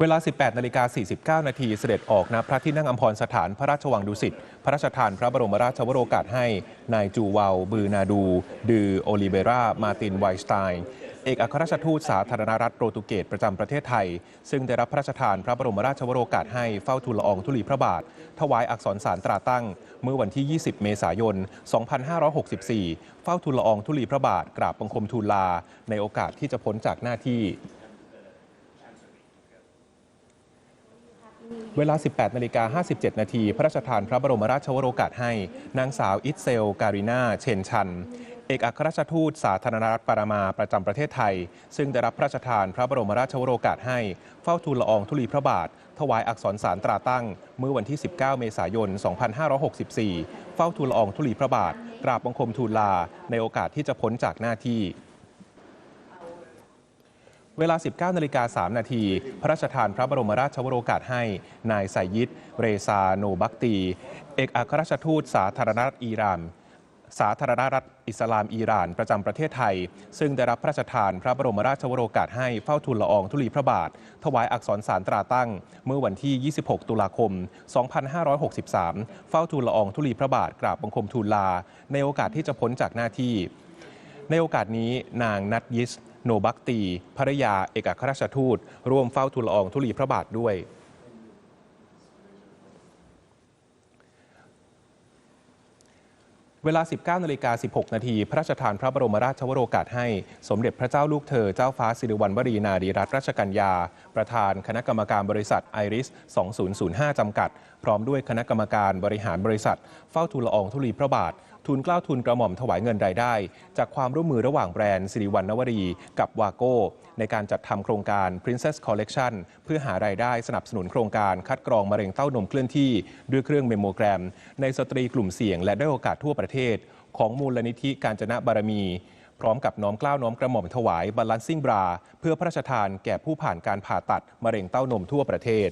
เวลา 18 นาฬิกา 49 นาทีเสด็จออกณพระที่นั่งอัมพรสถานพระราชวังดุสิต พระราชทานพระบรมราชวโรกาสให้ นายจูวาลบือนาดู ดือ โอลิเวรา มาติน ไวสไตน์เอกอัครราชทูตสาธารณรัฐโปรตุเกสประจำประเทศไทย ซึ่งได้รับพระราชทานพระบรมราชวโรกาสให้เฝ้าทูลละอองธุลีพระบาท ถวายอักษรสารตราตั้ง เมื่อวันที่ 20 เมษายน 2564 เฝ้าทูลละอองธุลีพระบาทกราบบังคมทูลลา ในโอกาสที่จะพ้นจากหน้าที่ เวลา 18นาฬิกา57 นาทีพระราชทานพระบรมราชวโรกาสให้ นางสาวอิตเซล การีนาเชนชัน เอกอัครราชทูตสาธารณรัฐปารามาประจำประเทศไทย ซึ่งได้รับพระราชทานพระบรมราชวโรกาสให้ เฝ้าทูลละอองธุลีพระบาท ถวายอักษรสารตราตั้ง เมื่อวันที่ 19 เมษายน 2564 เฝ้าทูลละอองธุลีพระบาท กราบบังคมทูลลา ในโอกาสที่จะพ้นจากหน้าที่ เวลา 19นาฬิกา3นาที พระราชทานพระบรมราชวโรกาสให้ นายไซยิด เรซาโนบักตี เอกอัครราชทูตสาธารณรัฐอิหร่านสาธารณรัฐอิสลามอิหร่านประจำประเทศไทย ซึ่งได้รับพระราชทานพระบรมราชวโรกาสให้เฝ้าทูลละอองธุลีพระบาท ถวายอักษรสารตราตั้ง เมื่อวันที่ 26 ตุลาคม 2563 เฝ้าทูลละอองธุลีพระบาทกราบบังคมทูลลา ในโอกาสที่จะพ้นจากหน้าที่ ในโอกาสนี้นางนัทยิส โนบักตีภรรยาเอกอัครราชทูต ร่วมเฝ้าทูลละอองธุลีพระบาทด้วย เวลา 19นาฬิกา16 นาที พระราชทานพระบรมราชวโรกาสให้ สมเด็จพระเจ้าลูกเธอ เจ้าฟ้าสิริวัณวรีนารีรัตนราชกัญญา ประธานคณะกรรมการบริษัทไอริส 2005 จำกัด พร้อมด้วยคณะกรรมการบริหารบริษัท เฝ้าทูลอองธุลีพระบาททูลเกล้าวทูลกระหม่อมถวายเงินรายได้ จากความร่วมมือระหว่างแบรนด์สิริวัณณวรี กับวาโก้ ในการจัดทำโครงการ Princess Collection เพื่อหารายได้สนับสนุนโครงการคัดกรองมะเร็งเต้านมเคลื่อนที่ ด้วยเครื่องเมมโมแกรม ในสตรีกลุ่มเสี่ยงและได้อยโอกาสทั่วประเทศของมูลนิธิการจนะบารมี พร้อมกับน้อมเกล้าน้อมกระหม่อมถวายบาลานซิ่งบรา เพื่อพระราชทานแก่ผู้ผ่านการผ่าตัดมะเร็งเต้านมทั่วประเทศ